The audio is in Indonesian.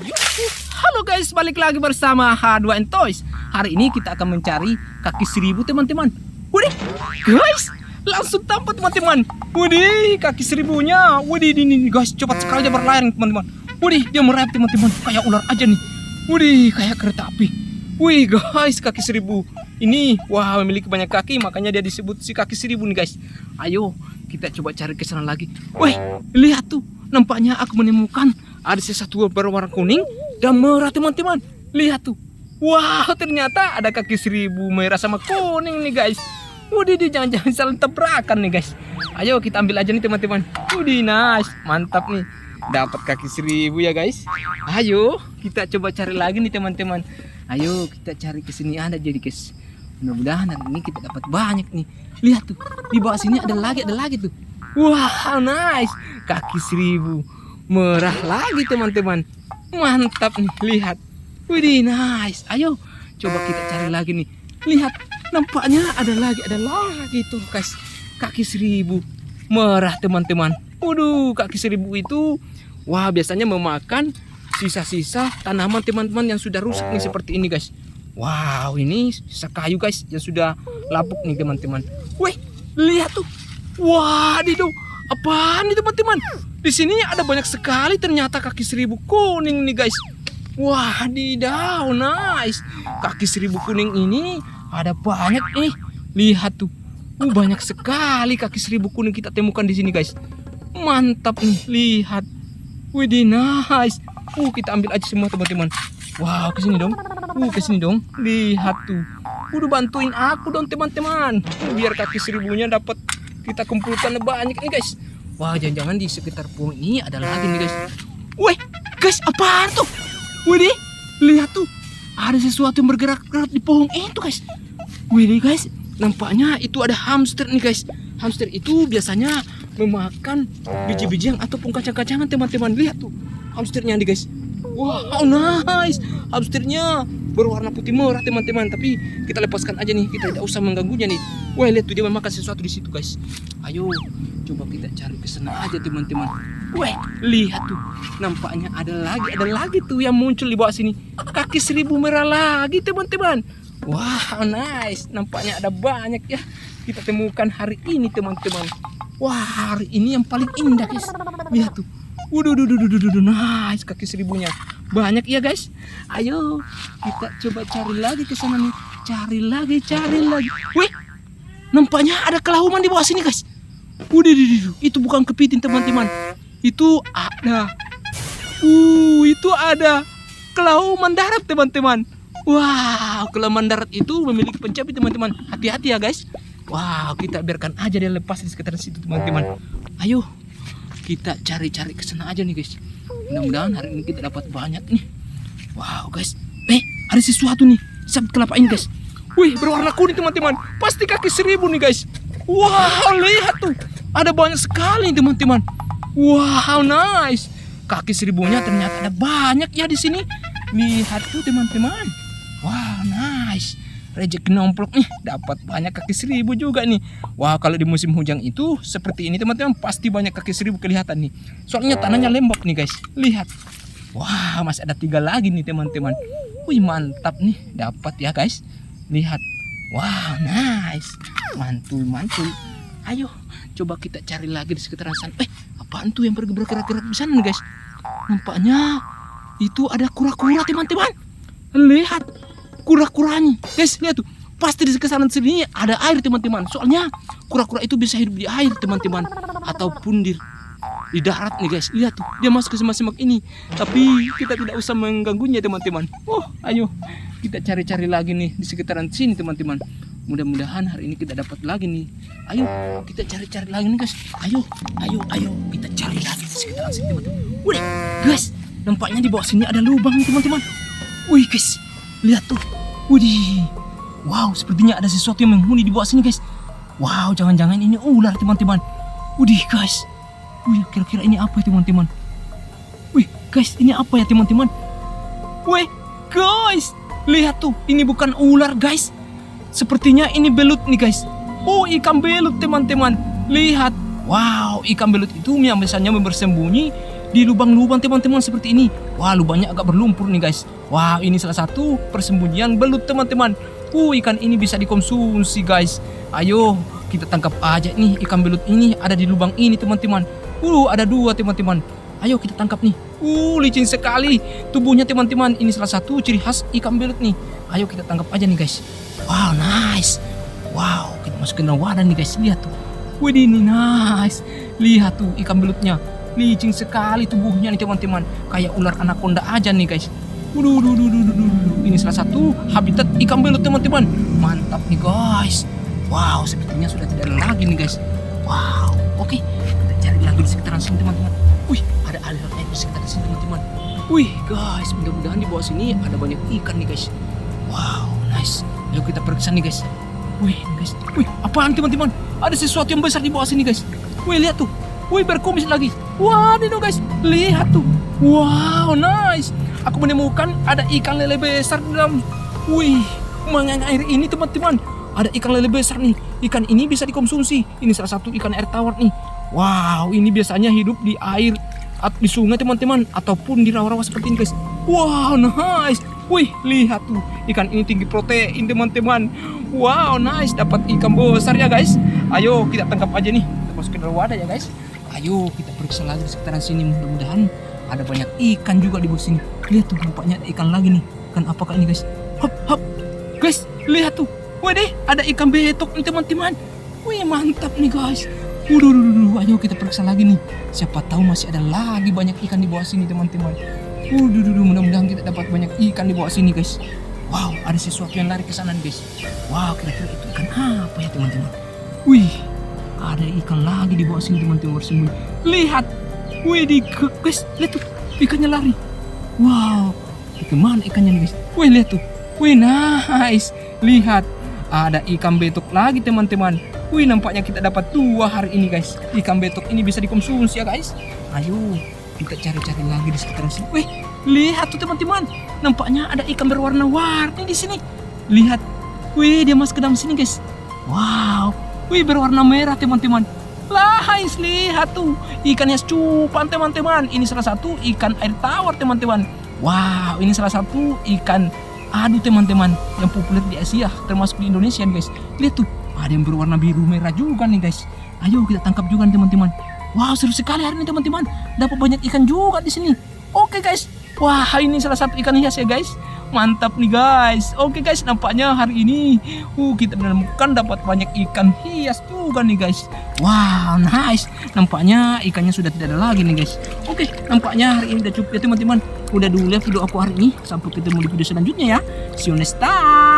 Halo guys, balik lagi bersama H2N Toys. Hari ini kita akan mencari kaki seribu teman-teman. Waduh, guys, langsung tampak teman-teman. Waduh, kaki seribunya. Waduh, ini, guys, cepat sekali dia berlayar teman-teman. Waduh, dia merayap teman-teman, kayak ular aja nih. Waduh, kayak kereta api. Wih guys, kaki seribu. Ini, wah memiliki banyak kaki, makanya dia disebut si kaki seribu nih guys. Ayo, kita coba cari ke sana lagi. Wih, lihat tuh, nampaknya aku menemukan ada sesuatu berwarna kuning dan merah teman-teman. Lihat tuh. Wow, ternyata ada kaki seribu merah sama kuning nih guys. Waduh, jangan-jangan saling tabrakan nih guys. Ayo kita ambil aja nih teman-teman. Waduh, nice, mantap nih. Dapat kaki seribu ya guys. Ayo kita coba cari lagi nih teman-teman. Ayo kita cari ke sini ada jadi guys. Mudah-mudahan hari ini kita dapat banyak nih. Lihat tuh, di bawah sini ada lagi, ada lagi tuh. Wah, nice. Kaki seribu merah lagi teman-teman. Mantap nih, lihat. Widih, nice. Ayo, coba kita cari lagi nih. Lihat, nampaknya ada lagi, ada lagi tuh guys. Kaki seribu merah teman-teman. Waduh, kaki seribu itu wah biasanya memakan sisa-sisa tanaman teman-teman yang sudah rusak nih seperti ini guys. Wow, ini sisa kayu guys yang sudah lapuk nih teman-teman. Wih, lihat tuh. Wah, dido. Apaan nih teman-teman? Di sini ada banyak sekali ternyata kaki seribu kuning nih guys. Wah, didaw, nice. Kaki seribu kuning ini ada banyak nih. Lihat tuh. Uh, banyak sekali kaki seribu kuning kita temukan di sini guys. Mantap nih, lihat. Widih, nice. Uh, kita ambil aja semua teman-teman. Wow, ke sini dong. Uh, ke sini dong. Lihat tuh. Udah bantuin aku dong teman-teman. Biar kaki seribunya dapat kita kumpulkan banyak nih guys. Wah, jangan-jangan di sekitar pohon ini ada lagi nih guys. Wih, guys, apa tuh? Widih, lihat tuh. Ada sesuatu yang bergerak-gerak di pohon itu guys. Widih guys, nampaknya itu ada hamster nih guys. Hamster itu biasanya memakan biji-bijian ataupun kacang-kacangan teman-teman. Lihat tuh, hamsternya nih guys. Wow, nice. Hamsternya berwarna putih merah teman-teman. Tapi kita lepaskan aja nih. Kita tidak usah mengganggunya nih. Wah, lihat tuh dia memakan sesuatu di situ guys. Ayo, coba kita cari ke sana aja teman-teman. Weh, lihat tuh. Nampaknya ada lagi, ada lagi tuh yang muncul di bawah sini. Kaki seribu merah lagi teman-teman. Wah, nice. Nampaknya ada banyak ya. Kita temukan hari ini teman-teman. Wah, hari ini yang paling indah guys. Lihat tuh. Waduh, duh, duh, duh, duh, duh, nice kaki seribunya. Banyak ya guys. Ayo kita coba cari lagi ke sana nih. Cari lagi, cari lagi. Wih, nampaknya ada kelauman di bawah sini guys. Duh. itu bukan kepiting teman-teman. Itu ada. Uh, itu ada kelauman darat teman-teman. Wow, kelauman darat itu memiliki pencapi teman-teman. Hati-hati ya guys. Wow, kita biarkan aja dia lepas di sekitar situ teman-teman. Ayo, kita cari-cari ke sana aja nih guys. Mudah-mudahan hari ini kita dapat banyak nih. Wow guys, eh ada sesuatu nih. Sabit kelapa ini guys. Wih berwarna kuning teman-teman. Pasti kaki seribu nih guys. Wow lihat tuh. Ada banyak sekali teman-teman. Wow nice. Kaki seribunya ternyata ada banyak ya di sini. Lihat tuh teman-teman. Wow nice. Rejeki nomplok nih dapat banyak kaki seribu juga nih. Wah kalau di musim hujan itu seperti ini teman-teman pasti banyak kaki seribu kelihatan nih. Soalnya tanahnya lembab nih guys. Lihat. Wah masih ada tiga lagi nih teman-teman. Wih mantap nih dapat ya guys. Lihat. Wah nice. Mantul mantul. Ayo coba kita cari lagi di sekitaran sana. Eh apaan tuh yang bergerak-gerak di sana guys? Nampaknya itu ada kura-kura teman-teman. Lihat kura-kuranya. Guys, lihat tuh. Pasti di sekitaran sini ada air teman-teman. Soalnya kura-kura itu bisa hidup di air teman-teman. Ataupun di di darat nih guys. Lihat tuh, dia masuk ke semak-semak ini. Tapi kita tidak usah mengganggunya teman-teman. Oh, ayo kita cari-cari lagi nih di sekitaran sini teman-teman. Mudah-mudahan hari ini kita dapat lagi nih. Ayo kita cari-cari lagi nih guys. Ayo, ayo, ayo kita cari lagi di sekitaran sini teman-teman. Wih, guys, nampaknya di bawah sini ada lubang nih teman-teman. Wih guys, lihat tuh. Widih. Wow, sepertinya ada sesuatu yang menghuni di bawah sini, guys. Wow, jangan-jangan ini ular, teman-teman. Widih, guys. Wih, kira-kira ini apa teman-teman? Wih, guys, ini apa ya, teman-teman? Wih, guys. Lihat tuh, ini bukan ular, guys. Sepertinya ini belut nih, guys. Oh, ikan belut, teman-teman. Lihat. Wow, ikan belut itu yang biasanya bersembunyi di lubang-lubang teman-teman seperti ini. Wah, lubangnya agak berlumpur nih guys. Wah, ini salah satu persembunyian belut teman-teman. Uh, ikan ini bisa dikonsumsi guys. Ayo, kita tangkap aja nih ikan belut ini ada di lubang ini teman-teman. Uh, ada dua teman-teman. Ayo kita tangkap nih. Uh, licin sekali tubuhnya teman-teman. Ini salah satu ciri khas ikan belut nih. Ayo kita tangkap aja nih guys. Wow, nice. Wow, kita masukin dalam wadah nih guys. Lihat tuh. Wih, ini nice. Lihat tuh ikan belutnya. Licin sekali tubuhnya nih teman-teman. Kayak ular anaconda aja nih guys. Waduh, waduh, waduh, waduh, waduh. Ini salah satu habitat ikan belut teman-teman. Mantap nih guys. Wow, sepertinya sudah tidak ada lagi nih guys. Wow, oke. Kita cari lagi di sekitaran sini teman-teman. Wih, ada aliran air di sekitar sini teman-teman. Wih, guys, mudah-mudahan di bawah sini ada banyak ikan nih guys. Wow, nice. Ayo kita periksa nih guys. Wih, guys. Wih, apaan teman-teman? Ada sesuatu yang besar di bawah sini guys. Wih, lihat tuh. Wih, berkumis lagi. Wah, ini guys. Lihat tuh. Wow, nice. Aku menemukan ada ikan lele besar di dalam. Wih, mengenai air ini teman-teman. Ada ikan lele besar nih. Ikan ini bisa dikonsumsi. Ini salah satu ikan air tawar nih. Wow, ini biasanya hidup di air di sungai teman-teman ataupun di rawa-rawa seperti ini guys. Wow, nice. Wih, lihat tuh ikan ini tinggi protein teman-teman. Wow, nice. Dapat ikan besar ya guys. Ayo kita tangkap aja nih. Kita masukin dalam wadah ya guys. Ayo kita periksa lagi di sekitaran sini. Mudah-mudahan ada banyak ikan juga di bawah sini. Lihat tuh nampaknya ada ikan lagi nih. Ikan apakah ini guys? Hop, hop. Guys, lihat tuh. Waduh, ada ikan betok nih teman-teman. Wih, mantap nih guys. Waduh, waduh, waduh, ayo kita periksa lagi nih. Siapa tahu masih ada lagi banyak ikan di bawah sini teman-teman. Waduh, waduh, mudah-mudahan kita dapat banyak ikan di bawah sini guys. Wow, ada sesuatu yang lari ke sana guys. Wow, kira-kira itu ikan apa ya teman-teman? Wih, ada ikan lagi di bawah sini teman-teman. Lihat, wih di guys, lihat tuh ikannya lari. Wow, itu mana ikannya nih guys? Wih lihat tuh, wih nice. Lihat, ada ikan betok lagi teman-teman. Wih nampaknya kita dapat dua hari ini guys. Ikan betok ini bisa dikonsumsi ya guys. Ayo kita cari-cari lagi di sekitar sini. Wih lihat tuh teman-teman. Nampaknya ada ikan berwarna-warni di sini. Lihat, wih dia masuk ke dalam sini guys. Wow, wih berwarna merah teman-teman. Lah, lihat tuh ikan hias cupang teman-teman. Ini salah satu ikan air tawar teman-teman. Wow, ini salah satu ikan adu teman-teman yang populer di Asia termasuk di Indonesia guys. Lihat tuh, ada yang berwarna biru merah juga nih guys. Ayo kita tangkap juga teman-teman. Wow, seru sekali hari ini teman-teman. Dapat banyak ikan juga di sini. Oke guys. Wah, ini salah satu ikan hias ya guys. Mantap nih guys. Oke guys, nampaknya hari ini uh kita menemukan dapat banyak ikan hias juga nih guys. Wow, nice. Nampaknya ikannya sudah tidak ada lagi nih guys. Oke, nampaknya hari ini udah cukup ya teman-teman. Udah dulu ya video aku hari ini. Sampai ketemu di video selanjutnya ya. See you next time.